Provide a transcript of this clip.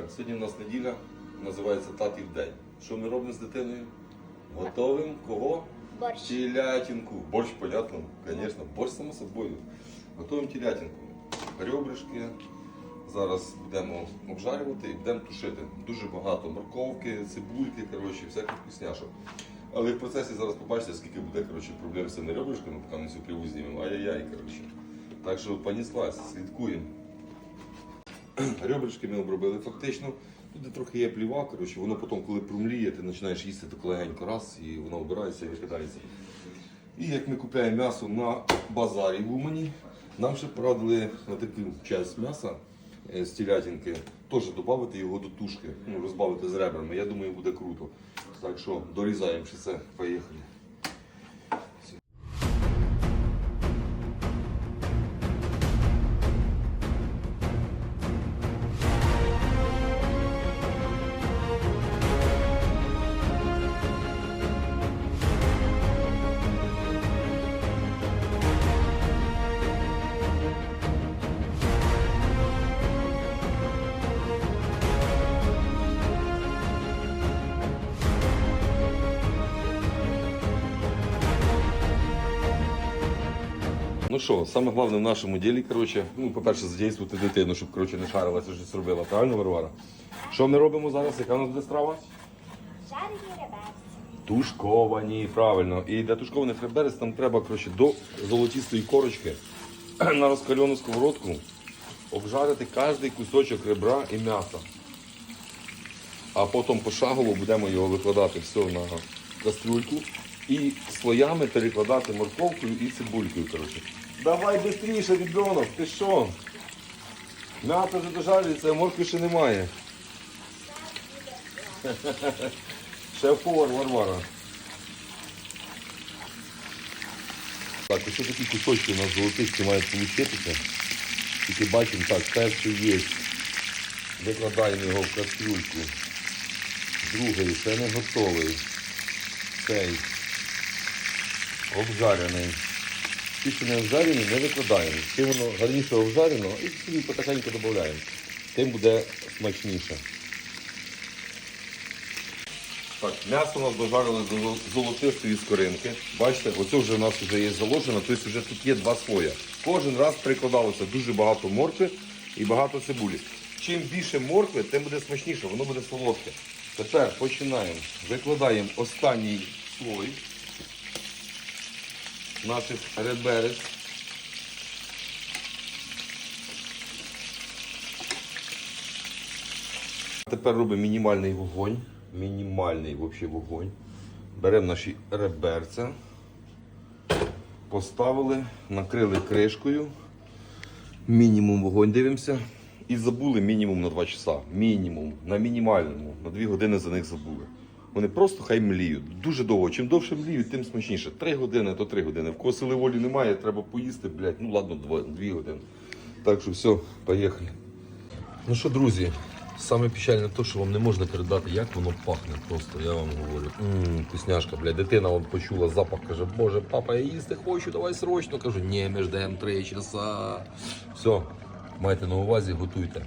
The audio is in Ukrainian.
Так, сьогодні у нас неділя, називається татів день. Що ми робимо з дитиною? Готовим кого? Борщ. Телятинку. Борщ, понятно, звісно, борщ само собою. Готуємо телятинку. Ребришки. Зараз будемо обжарювати і будемо тушити. Дуже багато морковки, цибульки, коротше, всяких вкусняшок. Але в процесі зараз побачите, скільки буде коротше, проблем з цими ребришками, поки ми цю криву знімемо. Ай-яй-яй, коротше. Так що поніслась, слідкуємо. Ребришки ми обробили фактично. Тут трохи є пліва, коротше, воно потім, коли промліє, ти починаєш їсти так легенько раз і воно обирається і викидається. І як ми купуємо м'ясо на базарі в Умані, нам ще порадили на таку часть м'яса е, з телятинки теж додати його до тушки, ну, розбавити з ребрами. Я думаю, буде круто. Так що дорізаємо ще поїхали. Ну що, саме головне в нашому ділі, коротше, ну, по-перше, задействувати дитину, щоб коротше, не шарилася, щось робила. Правильно, Варвара? Що ми робимо зараз? Яка у нас буде страва? Жарені реберці. Тушковані, правильно. І для тушкованих реберець нам треба коротше, до золотістої корочки на розкалену сковородку обжарити кожний кусочок ребра і м'яса. А потім пошагово будемо його викладати все на кастрюльку і слоями перекладати морковкою і цибулькою. Коротше. Давай швидше, ребенок, ти що? М'ясо вже дожарюється, а моркви ще немає. Шеф-повар Варвара. Так, ось такі кусочки у нас золотисті мають получитися. Тільки бачимо, так, перший є. Викладаємо його в кастрюльку. Другий, ще не готовий. Цей обжарений. Ті, що не обжарені, не викладаємо. Чим воно гарніше обжарено, і собі потихеньку додаємо. Тим буде смачніше. Так, м'ясо у нас дожарили до зол- золотистої скоринки. Бачите, оце вже у нас вже є заложено, тобто вже тут є два слоя. Кожен раз прикладалося дуже багато моркви і багато цибулі. Чим більше моркви, тим буде смачніше, воно буде солодке. Тепер починаємо. Викладаємо останній слой наших реберець. Тепер робимо мінімальний вогонь. Мінімальний взагалі вогонь. Беремо наші реберця, поставили, накрили кришкою. Мінімум вогонь дивимося. І забули мінімум на 2 часа. Мінімум. На мінімальному. На 2 години за них забули. Вони просто хай мліють. Дуже довго. Чим довше мліють, тим смачніше. 3 години, то 3 години. В кого сили волі немає, треба поїсти, блядь. Ну ладно, 2, 2 години. Так що все, поїхали. Ну що, друзі, саме печальне те, що вам не можна передати, як воно пахне просто, я вам говорю. Ммм, вкусняшка, блядь, дитина от почула запах, каже, боже, папа, я їсти хочу, давай срочно. Кажу, ні, ми ждемо три часа. Все, майте на увазі, готуйте.